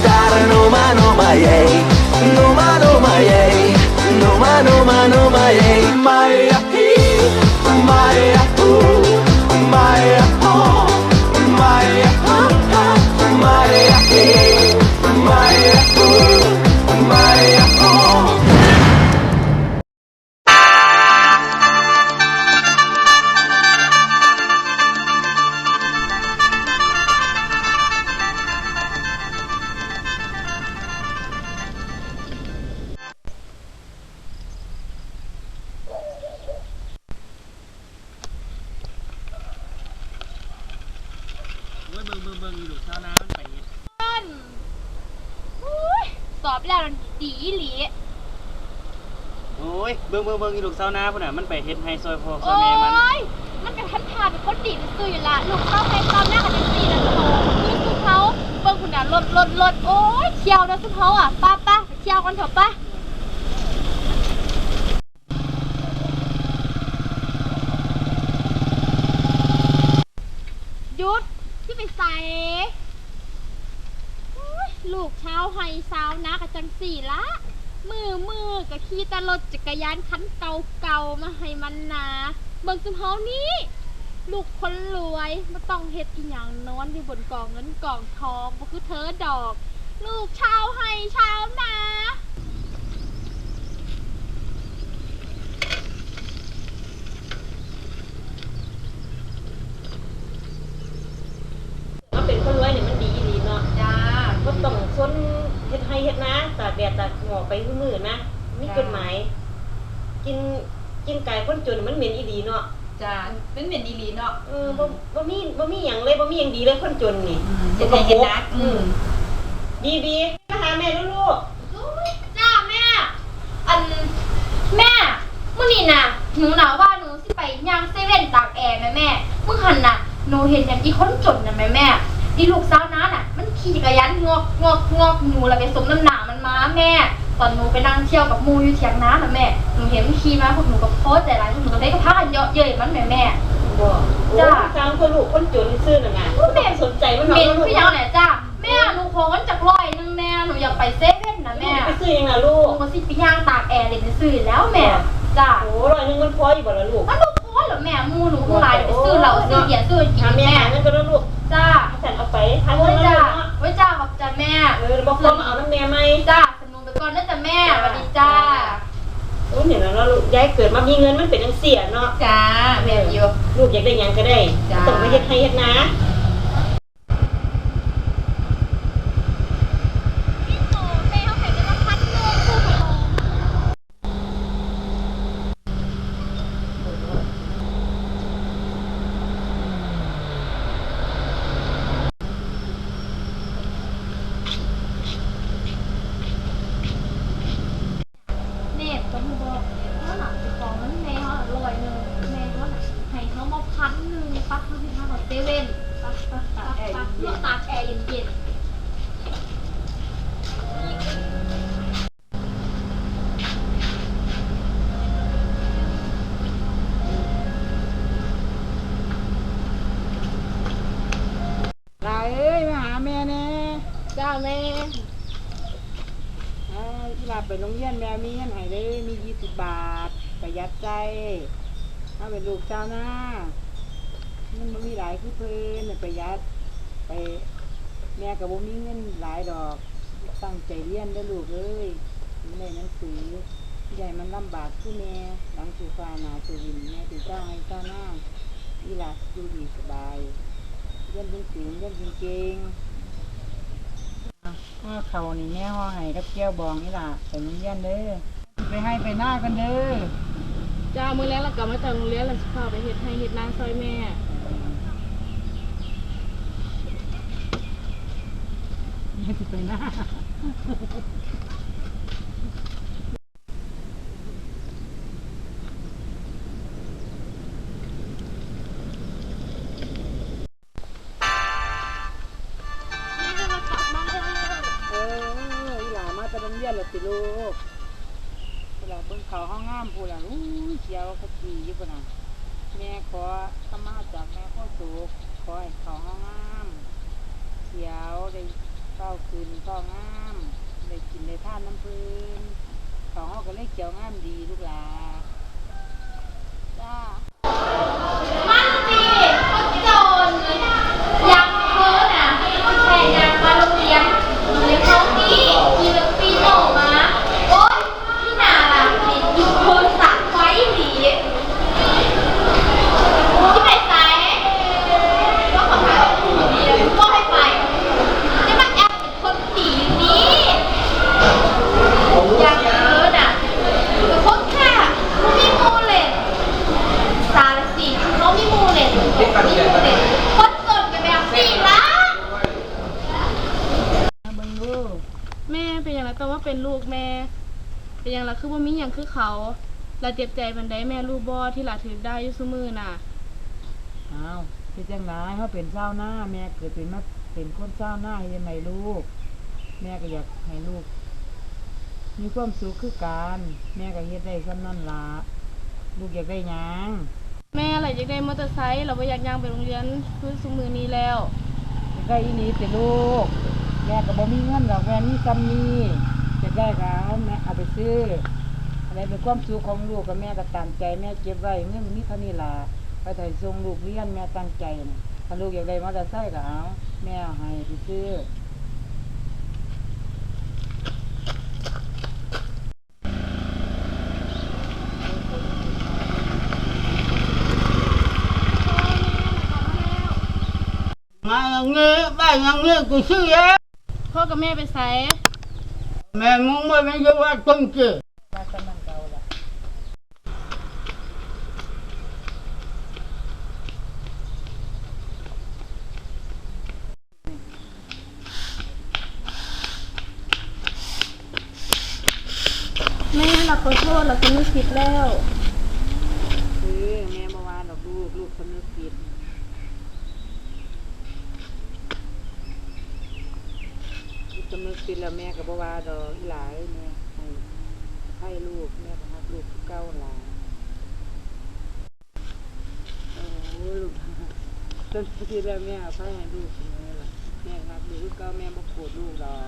stare numai, numai ei Numai, numai ei Numai, numai, numai เบิ่งอยู่ชานามันไปเฮ็ดนอุ๊ยสอบแล้วดีอีหลีโอ้ยเบิ่งเบิ่งเบิ่งอีลูกชาวน้าพุ่นน่ะมันไปเฮ็ดให้ซอยพ่อซอโอ้แม่มันยมันเป็นทันทาเป็นคนดีเป็นซื่ออยู่ละลูกเขาไปตอนหน้ากันเป็นสีนะโตคือสุเขาเบิ่งคุณน่ะรถรถรถโอ้ยเที่ยวนะสุเขาอะป้าป้าไปเที่ยวกันเถอะป้าหยุดที่ไปใส่ ลูกเช้าไฮเช้านะกับจังสี่ละมือมือกับขี่แตรถจักรยานคันเก่าเก่าๆมาให้มันนาเบิ่งซุมเฮานี้ ลูกคนรวยมาต้องเฮ็ดอีหยังนอนอยู่บนกองเงินกองทองบ่คือเธอดอก ลูกเช้าไฮเช้านะ มาเป็นคนรวยเนี่ยมันดีดีเนาะ จ้า ก็ต้องซนเฮ็ดไห้เฮ็ดนาตากแดดตากหมอกไปทุกมื้อนะมีกฎหมาย กินกินไก่คนจนมันเหม็นอีดีเนาะจ้าเป็นเหม็นดีหลีเนาะเออบ่บ่มีบ่มีหยังเลยบ่มีหยังดีเลยคนจนนี่เฮ็ดให้เฮ็ดนักอืมบีบีมาหาแม่ลูกจ้าแม่ อันแม่มื้อนี้น่ะหนูน่ะว่าหนูสิไปย่างเซเว่นตากแอร์แม่แม่มื้อหันน่ะหนูเห็นอย่างอีคนจนน่ะแม่แม่นี่ลูกสาวน้าน่ะมัน ขี่จักรยานงอกงอกงอกหนูละไปสมน้ำหนามันมาแม่ ตอนหนูไปนั่งเที่ยวกับหมูอยู่เถียงน้าน่ะแม่หนูเห็นมันขี่มาพวกหนูก็โพสต์ใจร้ายพวกหนูก็ได้ก็พากันเยาะเย้ยมันแม่แม่ๆบ่โอ้จ้ะสร้างคนลูกคนจนซื่อน่ะไงแม่สนใจมันเมนลูกคือยังเนี่ยจ้าแม่หนูขอเงินจากร้อยหนึงแม่หนูอยากไปเซเว่นนะแม่ไปซื้อหยังล่ะลูหกนูก็สิไปย่างตากแอร์เลยไปซื้อแล้วแม่จ้าโอ้ร้อยหนึงมันพออยู่บ่ล่ะลูกมันบ่พอเหรอแม่หมูหนูทั้งหลายเดี๋ยวไปซื้อเหล้าซื้อเบียร์ซื้อกินหาแม่แม่หาเงินก็แล้วลูกจ้าฉันเอาไปทานไว้เงินจ้าแล้วเนาะ ไว้จ้าขอบใจแม่เออบอกพ่อมาเอาน้ำแม่ไหมจ้าสนุกไปก่อนนะจ้ะแม่สวัสดีจ้าโอ้เนี่ยแล้วลูกยายเกิดมามีเงินมันเป็นจังเสียเนาะจ้าแม่อยู่ลูกอยากได้หยังก็ได้จ้าต้องมาเฮ็ดให้เฮ็ดนะ พี่โตแม่เขาให้เป็นละพันหนึงคู่ขนม เน็ตก็มึงบอกเขาหนักไปกองนั้นแม่เขาอร่อยหนึ่งแม่เขาหนักให้เขามาพันหนึ่งปักเขาที่ทางของเซเว่นปักปักปักปักเพื่อตากแอร์เย็น ลาเอ้ยมาหาแม่แน่ ๆจ้า แม่อ่าที่ลาไปโรงเรียนแม่มีเงินให้เลยมียี่สิบบาท ประหยัดใจเอาเป็นลูกเจ้าหน้ามันบ่มีหลายคือเพิ่นน่ะประหยัด ไป แม่กับบ่มีเงินหลายดอก ตั้งใจเรียนได้อลูกเอ้ยมันได้หนังสือใหญ่มันลำบากคือแม่หลังสู่ฟ้าหนาสู่วินแม่ถึงเจ้าให้เจ้าหน้าอีหลาอยู่ดีสบายเรียนเก่งๆเรียนเก่งๆ ห่อเขานี่แม่ห่อให้กับเกี้ยวบองนี่ล่ะไปโรงเรียนเด้อไปให้ไปหน้ากันเด้อจ้ามื้อแรกเรากลับมาจากโรงเรียนเราสิพาไปเฮ็ดให้เฮ็ดนาซอยแม่แม่สิไปหน้า งเยี่ยนแล้วสิลูกพูดลาเบิ่งเขาห้องงามพูดละอู้เขียวขจีอยู่ปุ่นะแม่ขอขมาจากแม่พ่อสุกขอให้เขาห้องงามเขียวได้เฝ้าคืนก็งามได้กินได้ท่านน้ำพื้นเขาห้องก็เลยเขียวงามดีลูกหลานา มันสิคนจนอยากเพิ่นอะคนแทนอยากมาโรงเรียนโรงเรียนเขาพี่มีเรื่องปีโตมา โอ๊ยพี่นาล่ะเห็นอยู่คนสักไว้ดีที่ไปไสก็ขอถามก็ให้ไปนี่มันแอบเป็นคนดีนี่อยากเพิ่นอะเป็นคนแค่ผู้มีโมเลน ซาลสิเขามีมูเน็ตมีมูเน็ตคนจนกันแบบสี่ล้าน เบิ่งดู แม่เป็นอย่างไรแต่ว่าเป็นลูกแม่ เป็น อย่างไรคือว่ามีอย่างคือเขาเราเจ็บใจบันไดแม่ลูกบอที่หลาถือได้อยุสมือน่ะ อ้าวเป็นจังไดเขาเป็นเจ้าหน้า แม่เกิดเป็นมาเป็นคนเจ้าหน้าเฮ็ดยังไงลูก แม่ก็อยากให้ลูก มีความสุขคือกันแม่ก็เฮ็ดได้ซ้ำนั่นล่ะลูกอยากได้หยังแม่อะไรอยากได้มอเตอร์ไซค์เราไม่อยากย่างไปโรงเรียนคือสมือนี้แล้ว อยากได้อีนี้แต่ลูก แม่ก็บ่มีเงินหรอกแม่มีซ้ำนี้อยากได้ก็เอาแม่เอาไปซื้อ อะไรเป็นความสุขของลูกกับแม่ก็ตามใจแม่เก็บไว้เงินมีเท่านี้ล่ะไปถ่ายส่งลูกเรียนแม่ตั้งใจนะถ้าลูกอยากได้มอเตอร์ไซค์ก็เอาแม่เอาให้ไปซื้อมาอย่างนี้บ้านอย่างนี้กูชื่อแย่พ่อกับแม่ไปใส่แม่มึงไม่เป็นยังว่าคนเกี่ว่าซ้ำนั่นเก่าล่ะ แม่ เราขอโทษเราจะไม่ผิดแล้วคือแม่บ่ว่าดอกลูกลูกสำนึกผิดลูกสำนึกผิดแล้วแม่ก็บ่ว่าดอกหลายแม่ให้ให้ลูกแม่ก็รักลูกเก่าหลายโอ้ลูกสำนึกผิดแล้วแม่ให้ลูกเสมอล่ะแม่รักลูกเก่าแม่บ่โกรธลูกดอก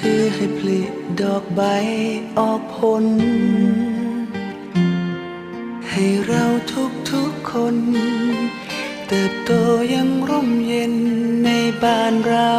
เพื่อให้ผลิดอกใบออกผล ให้เราทุกๆคน เติบโตอยังร่มเย็นในบ้านเรา